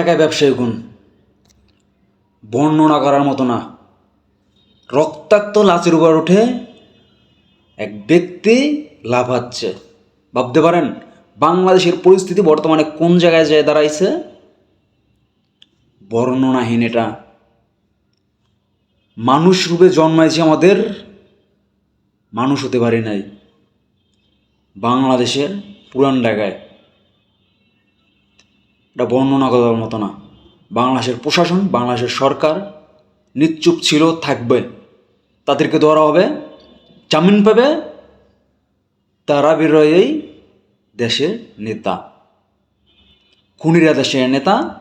ঢাকায় ব্যবসায়ী গুণ বর্ণনা করার মতো না। রক্তাক্ত লাচের উপর উঠে এক ব্যক্তি লাফাচ্ছে। ভাবতে পারেন, বাংলাদেশের পরিস্থিতি বর্তমানে কোন জায়গায় যায় দাঁড়াইছে? বর্ণনাহীন এটা। মানুষ রূপে জন্মাইছে আমাদের, মানুষ হতে পারি নাই। বাংলাদেশের পুরান ঢাকায়। এটা বর্ণনা করার মতো না। বাংলাদেশের প্রশাসন, বাংলাদেশের সরকার নিশ্চুপ ছিল, থাকবে। তাদেরকে ধরা হবে, জামিন পাবে তারা বেরোয়ই দেশের নেতা। খুনিরা দেশের নেতা।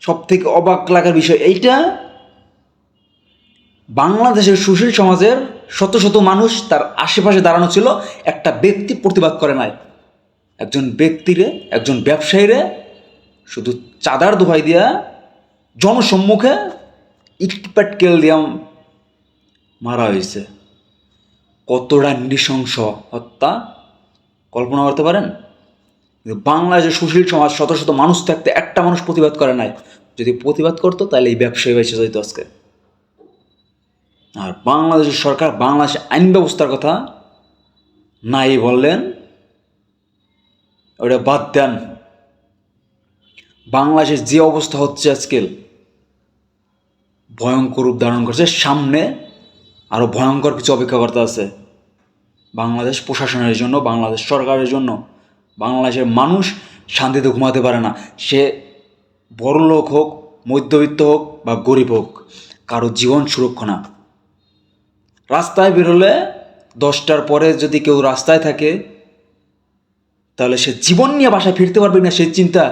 সব থেকে অবাক লাগার বিষয় এইটা, বাংলাদেশের সুশীল সমাজের শত শত মানুষ তার আশেপাশে দাঁড়ানো ছিল, একটা ব্যক্তি প্রতিবাদ করে নাই। একজন ব্যক্তিরে, একজন ব্যবসায়ীরে শুধু চাঁদার দোহাই দিয়া জনসম্মুখে ইটপ্যাট কেল দিয়া মারা হয়েছে কতটা নৃশংস হত্যা, কল্পনা করতে পারেন? কিন্তু বাংলাদেশের সুশীল সমাজ, শত শত মানুষ থাকতে একটা মানুষ প্রতিবাদ করে নাই। যদি প্রতিবাদ করতো, তাহলে এই ব্যবসায়ী বেঁচে যেত আজকে। আর বাংলাদেশের সরকার, বাংলাদেশের আইন ব্যবস্থার কথা নাই বললেন। ওটা বাদ দেন। বাংলাদেশের যে অবস্থা হচ্ছে আজকাল ভয়ঙ্কর রূপ ধারণ করছে। সামনে আরও ভয়ঙ্কর কিছু অপেক্ষা করতে আছে। বাংলাদেশ প্রশাসনের জন্য, বাংলাদেশ সরকারের জন্য। বাংলাদেশের মানুষ শান্তিতে ঘুমাতে পারে না। সে বড় লোক হোক, মধ্যবিত্ত হোক বা গরিব হোক, কারও জীবন সুরক্ষা না। রাস্তায় বেরোলে দশটার পরে যদি কেউ রাস্তায় থাকে তাহলে সে জীবন নিয়ে বাসায় ফিরতে পারবে না সেই চিন্তা